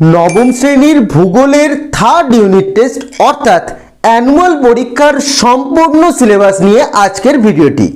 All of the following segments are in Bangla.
নবম শ্রেণির ভূগোলের থার্ড ইউনিট টেস্ট অর্থাৎ অ্যানুয়াল পরীক্ষার সম্পূর্ণ সিলেবাস নিয়ে আজকের ভিডিওটি।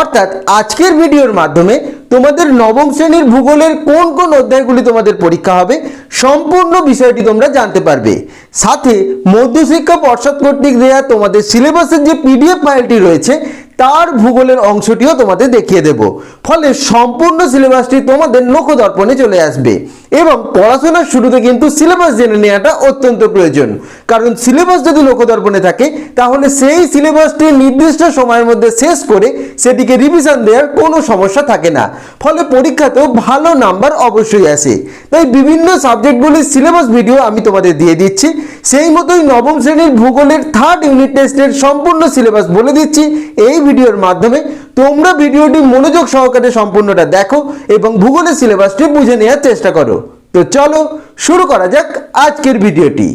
অর্থাৎ আজকের ভিডিওর মাধ্যমে তোমাদের নবম শ্রেণির ভূগোলের কোন কোন অধ্যায়গুলি তোমাদের পরীক্ষা হবে, সম্পূর্ণ বিষয়টি তোমরা জানতে পারবে। সাথে মধ্যশিক্ষা পর্ষদ কর্তৃক দেওয়া তোমাদের সিলেবাসের যে পিডিএফ ফাইলটি রয়েছে তার ভূগোলের অংশটিও তোমাদের দেখিয়ে দেব। ফলে সম্পূর্ণ সিলেবাসটি তোমাদের নখদর্পণে চলে আসবে এবং পড়াশোনার শুরুতে কিন্তু সিলেবাস জেনে নেওয়াটা অত্যন্ত প্রয়োজন। কারণ সিলেবাস যদি নখদর্পণে থাকে, তাহলে সেই সিলেবাসটি নির্দিষ্ট সময়ের মধ্যে শেষ করে সেটিকে রিভিশন দেওয়ার কোনো সমস্যা থাকে না। ফলে পরীক্ষাতেও ভালো নাম্বার অবশ্যই আসে। তাই বিভিন্ন সাবজেক্টগুলির সিলেবাস ভিডিও আমি তোমাদের দিয়ে দিচ্ছি। সেই মতোই নবম শ্রেণির ভূগোলের থার্ড ইউনিট টেস্টের সম্পূর্ণ সিলেবাস বলে দিচ্ছি। এই ভিডিওর মাধ্যমে তোমরা ভিডিওটি মনোযোগ সহকারে সম্পূর্ণটা দেখো এবং ভূগোলের সিলেবাসটি বুঝে নেওয়ার চেষ্টা করো। তো চলো শুরু করা যাক আজকের ভিডিওটি।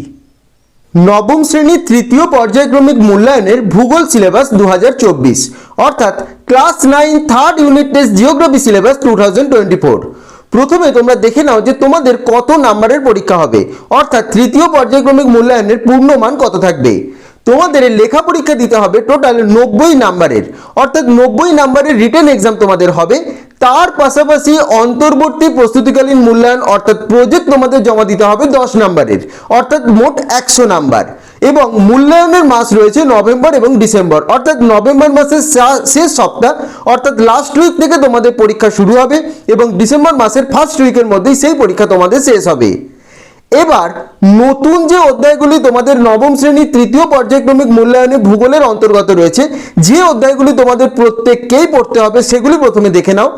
নবম শ্রেণির তৃতীয় পর্যায়ক্রমিক মূল্যায়নের ভূগোল সিলেবাস দুহাজার চব্বিশ, অর্থাৎ class nine third unit test geography syllabus two প্রথমে তোমরা দেখে নাও যে তোমাদের কত নাম্বারের পরীক্ষা হবে, অর্থাৎ তৃতীয় পর্যায়ক্রমিক মূল্যায়নের পূর্ণমান কত থাকবে। তোমাদের লেখা পরীক্ষা দিতে হবে টোটাল নব্বই নাম্বারের। অর্থাৎ নব্বই নাম্বারের রিটেন এক্সাম তোমাদের হবে। তার পাশাপাশি অন্তর্বর্তী প্রস্তুতিকালীন মূল্যায়ন অর্থাৎ প্রজেক্ট তোমাদের জমা দিতে হবে দশ নাম্বারের। অর্থাৎ মোট একশো নাম্বার। এবং মূল্যায়নের মাস রয়েছে নভেম্বর এবং ডিসেম্বর। অর্থাৎ নভেম্বর মাসের শেষ সপ্তাহ, অর্থাৎ লাস্ট উইক থেকে তোমাদের পরীক্ষা শুরু হবে এবং ডিসেম্বর মাসের ফার্স্ট উইকের মধ্যেই সেই পরীক্ষা তোমাদের শেষ হবে। এবার নতুন যে অধ্যায়গুলি তোমাদের নবম শ্রেণির তৃতীয় পর্যায়ক্রমিক মূল্যায়নে ভূগোলের অন্তর্গত রয়েছে, যে অধ্যায়গুলি তোমাদের প্রত্যেককেই পড়তে হবে সেগুলি প্রথমে দেখে নাও।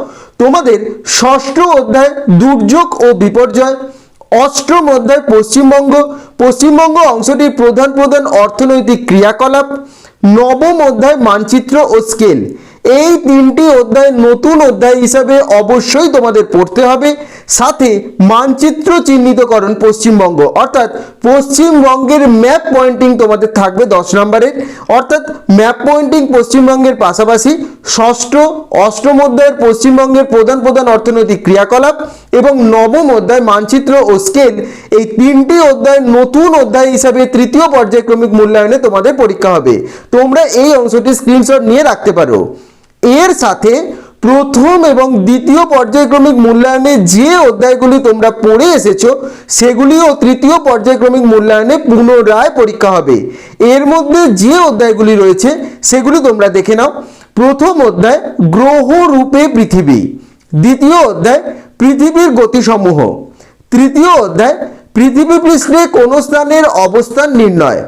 তোমাদের ষষ্ঠ অধ্যায় দুর্যোগ ও বিপর্যয়, অষ্টম অধ্যায় পশ্চিমবঙ্গ পশ্চিমবঙ্গ অংশটির প্রধান প্রধান অর্থনৈতিক ক্রিয়াকলাপ, নবম অধ্যায় মানচিত্র ও স্কেল। এই তিনটি অধ্যায় নতুন অধ্যায় হিসাবে অবশ্যই তোমাদের পড়তে হবে। সাথে মানচিত্র চিহ্নিতকরণ পশ্চিমবঙ্গ, অর্থাৎ পশ্চিমবঙ্গের ম্যাপ পয়েন্টিং তোমাদের থাকবে দশ নম্বরের অর্থাৎ ম্যাপ পয়েন্টিং পশ্চিমবঙ্গের পাশাপাশি ষষ্ঠ, অষ্টম অধ্যায়ের পশ্চিমবঙ্গের প্রধান প্রধান অর্থনৈতিক ক্রিয়াকলাপ এবং নবম অধ্যায় মানচিত্র ও স্কেল এই তিনটি অধ্যায় নতুন অধ্যায় হিসাবে তৃতীয় পর্যায়ক্রমিক মূল্যায়নে তোমাদের পরীক্ষা হবে। তোমরা এই অংশটি স্ক্রিনশট নিয়ে রাখতে পারো। এর সাথে প্রথম এবং দ্বিতীয় পর্যায়ক্রমিক মূল্যায়নে যে অধ্যায়গুলি তোমরা পড়ে এসেছ, সেগুলিও তৃতীয় পর্যায়ক্রমিক মূল্যায়নে পুনরায় পরীক্ষা হবে। এর মধ্যে যে অধ্যায়গুলি রয়েছে, সেগুলি তোমরা দেখে নাও। প্রথম অধ্যায়, গ্রহ রূপে পৃথিবী। দ্বিতীয় অধ্যায়, পৃথিবীর গতিসমূহ। তৃতীয় অধ্যায়, পৃথিবী পৃষ্ঠে কোন স্থানের অবস্থান নির্ণয়।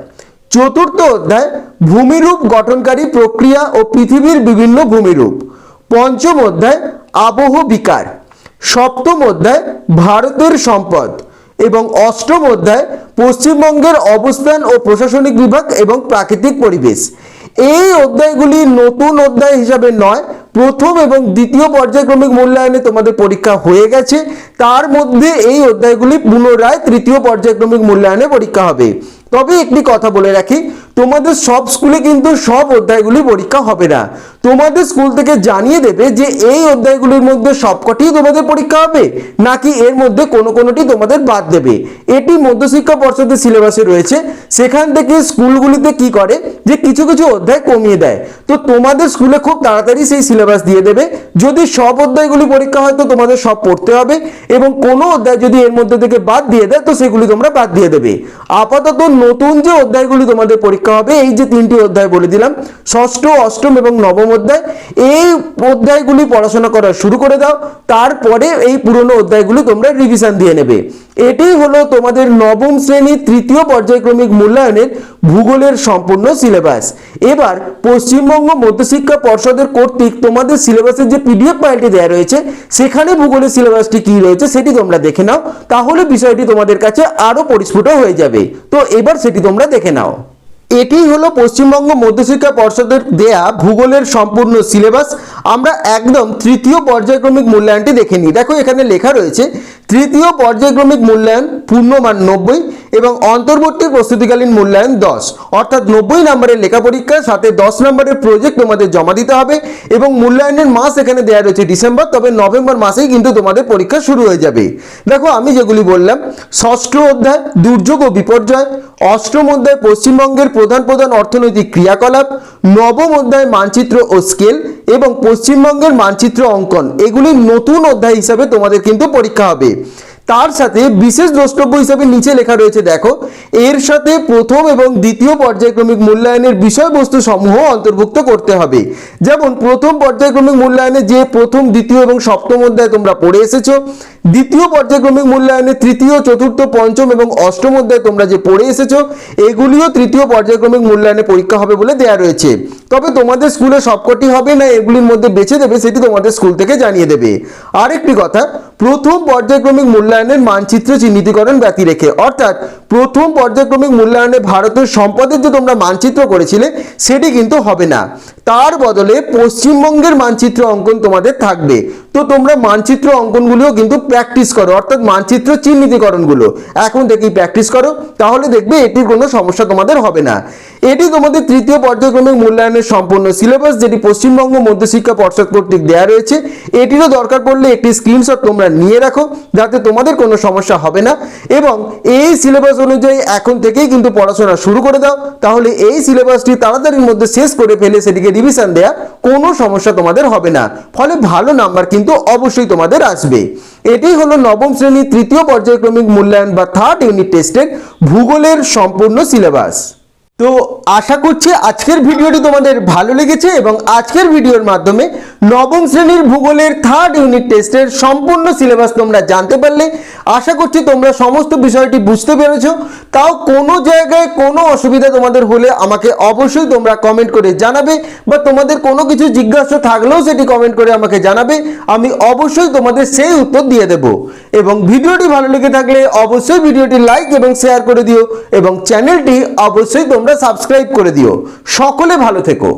চতুর্থ অধ্যায়, ভূমিরূপ গঠনকারী প্রক্রিয়া ও পৃথিবীর বিভিন্ন ভূমিরূপ। পঞ্চম অধ্যায়, আবহ বিকার। সপ্তম অধ্যায়, ভারতের সম্পদ। এবং অষ্টম অধ্যায়, পশ্চিমবঙ্গের অবস্থান ও প্রশাসনিক বিভাগ এবং প্রাকৃতিক পরিবেশ। এই অধ্যায়গুলি নতুন অধ্যায় হিসাবে নয় প্রথম এবং দ্বিতীয় পর্যায়ক্রমিক মূল্যায়নে তোমাদের পরীক্ষা হয়ে গেছে। তার মধ্যে এই অধ্যায়গুলি পুনরায় তৃতীয় পর্যায়ক্রমিক মূল্যায়নে পরীক্ষা হবে। তবে একটি কথা বলে রাখি, তোমাদের সব স্কুলে কিন্তু সব অধ্যায়গুলি পরীক্ষা হবে না। তোমাদের স্কুল থেকে জানিয়ে দেবে যে এই অধ্যায়গুলির মধ্যে সবকটি তোমাদের পরীক্ষা হবে, নাকি এর মধ্যে কোনো কোনোটি তোমাদের বাদ দেবে? এটি মধ্যশিক্ষা পর্ষদের সিলেবাসে রয়েছে। সেখান থেকে স্কুলগুলিতে কি করে? যে কিছু কিছু অধ্যায় কমিয়ে দেয়। তো তোমাদের স্কুলে খুব তাড়াতাড়ি সেই সিলেবাস দিয়ে দেবে। যদি সব অধ্যায়গুলি পরীক্ষা হয়, তো তোমাদের সব পড়তে হবে এবং কোনো অধ্যায় যদি এর মধ্যে থেকে বাদ দিয়ে দেয়, তো সেগুলি তোমরা বাদ দিয়ে দেবে। আপাতত নতুন যে অধ্যায়গুলি তোমাদের পরীক্ষা হবে, এই যে তিনটি অধ্যায় বলে দিলাম, ষষ্ঠ, অষ্টম এবং নবম অধ্যায়, এই অধ্যায়গুলি পড়াশোনা করা শুরু করে দাও, তারপরে এই পুরনো অধ্যায়গুলি তোমরা রিভিশন দিয়ে নেবে। এটি হলো তোমাদের নবম শ্রেণির তৃতীয় পর্যায়ক্রমিক মূল্যায়নের ভূগোলের সম্পূর্ণ সিলেবাস এবার পশ্চিমবঙ্গ মধ্যশিক্ষা পর্ষদের কর্তৃক তোমাদের সিলেবাসের যে পিডিএফ ফাইলটি দেওয়া রয়েছে, সেখানে ভূগোলের সিলেবাসটি কি রয়েছে সেটি তোমরা দেখে নাও, তাহলে বিষয়টি তোমাদের কাছে আরও পরিস্ফুট হয়ে যাবে। তো এবার সেটি তোমরা দেখে নাও। এটি হলো পশ্চিমবঙ্গ মধ্যশিক্ষা পর্ষদের দেয়া ভূগোলের সম্পূর্ণ সিলেবাস। আমরা একদম তৃতীয় পর্যায়ক্রমিক মূল্যায়নটি দেখে নিই। দেখো এখানে লেখা রয়েছে, তৃতীয় পর্যায়ক্রমিক মূল্যায়ন পূর্ণমান নব্বই এবং অন্তর্বর্তী প্রস্তুতিকালীন মূল্যায়ন দশ। অর্থাৎ নব্বই নম্বরের লেখা পরীক্ষা সাথে দশ নম্বরের প্রজেক্ট তোমাদের জমা দিতে হবে এবং মূল্যায়নের মাস এখানে দেওয়া রয়েছে ডিসেম্বর, তবে নভেম্বর মাসেই কিন্তু তোমাদের পরীক্ষা শুরু হয়ে যাবে। দেখো, আমি যেগুলি বললাম, ষষ্ঠ অধ্যায়, দুর্যোগ ও বিপর্যয়, অষ্টম অধ্যায়, পশ্চিমবঙ্গের প্রধান প্রধান অর্থনৈতিক ক্রিয়াকলাপ, নবম অধ্যায়, মানচিত্র ও স্কেল এবং পশ্চিমবঙ্গের মানচিত্র অঙ্কন। এগুলি নতুন অধ্যায় হিসাবে তোমাদের কিন্তু পরীক্ষা হবে। তার সাথে বিশেষ দ্রষ্টব্য হিসাবে নিচে লেখা রয়েছে, দেখো, এর সাথে প্রথম এবং দ্বিতীয় পর্যায়ক্রমিক মূল্যায়নের বিষয়বস্তু সমূহ অন্তর্ভুক্ত করতে হবে। যেমন, প্রথম পর্যায়ক্রমিক মূল্যায়নে যে প্রথম, দ্বিতীয় এবং সপ্তম অধ্যায় তোমরা পড়ে এসেছ দ্বিতীয় পর্যায়ক্রমিক মূল্যায়নে তৃতীয়, চতুর্থ, পঞ্চম এবং অষ্টম অধ্যায় তোমরা যে পড়ে এসেছ, এগুলিও তৃতীয় পর্যায়ক্রমিক মূল্যায়নে পরীক্ষা হবে বলে দেয়া রয়েছে। তবে তোমাদের স্কুলে সবকটি হবে না, এগুলির মধ্যে বেছে দেবে সেটি তোমাদের স্কুল থেকে জানিয়ে দেবে। আরেকটি কথা, প্রথম পর্যায়ক্রমিক মূল্যায়নের মানচিত্র চিহ্নিতকরণ ব্যতি রেখে, অর্থাৎ প্রথম পর্যায়ক্রমিক মূল্যায়নে ভারতের সম্পদের যে তোমরা মানচিত্র করেছিলে, সেটি কিন্তু হবে না। তার বদলে পশ্চিমবঙ্গের মানচিত্র অঙ্কন তোমাদের থাকবে। তো তোমরা মানচিত্র অঙ্কনগুলিও কিন্তু প্র্যাকটিস করো, অর্থাৎ মানচিত্র চিহ্নিতকরণগুলো। এখন থেকেই প্র্যাকটিস করো, তাহলে দেখবে এটির কোনো সমস্যা তোমাদের হবে না। এটি তোমাদের তৃতীয় পর্যায়ক্রমিক মূল্যায়নের সম্পূর্ণ সিলেবাস যেটি পশ্চিমবঙ্গ মধ্যশিক্ষা পর্ষদ কর্তৃক দেওয়া রয়েছে। এটিরও দরকার পড়লে একটি স্ক্রিনশট তোমরা নিয়ে রাখো, যাতে তোমাদের কোনো সমস্যা হবে না। এবং এই সিলেবাস অনুযায়ী এখন থেকেই কিন্তু পড়াশোনা শুরু করে দাও, তাহলে এই সিলেবাসটি তাড়াতাড়ির মধ্যে শেষ করে ফেলে সেটিকে রিভিশন দেয়া কোনো সমস্যা তোমাদের হবে না। ফলে ভালো নাম্বার কিন্তু অবশ্যই তোমাদের আসবে। এটি হলো নবম শ্রেণির তৃতীয় পর্যায়ক্রমিক মূল্যায়ন বা থার্ড ইউনিট টেস্টের ভূগোলের সম্পূর্ণ সিলেবাস তো আশা করছি আজকের ভিডিওটি তোমাদের ভালো লেগেছে এবং আজকের ভিডিওর মাধ্যমে নবম শ্রেণির ভূগোলের থার্ড ইউনিট টেস্টের সম্পূর্ণ সিলেবাস তোমরা জানতে পারলে। আশা করছি তোমরা সমস্ত বিষয়টি বুঝতে পেরেছ। তাও কোনো জায়গায় কোনো অসুবিধা তোমাদের হলে আমাকে অবশ্যই তোমরা কমেন্ট করে জানাবে বা তোমাদের কোনো কিছু জিজ্ঞাসা থাকলেও সেটি কমেন্ট করে আমাকে জানাবে। আমি অবশ্যই তোমাদের সেই উত্তর দিয়ে দেব। এবং ভিডিওটি ভালো লেগে থাকলে অবশ্যই ভিডিওটি লাইক এবং শেয়ার করে দিও এবং চ্যানেলটি অবশ্যই তোমরা সাবস্ক্রাইব করে দিও। সকলে ভালো থেকো।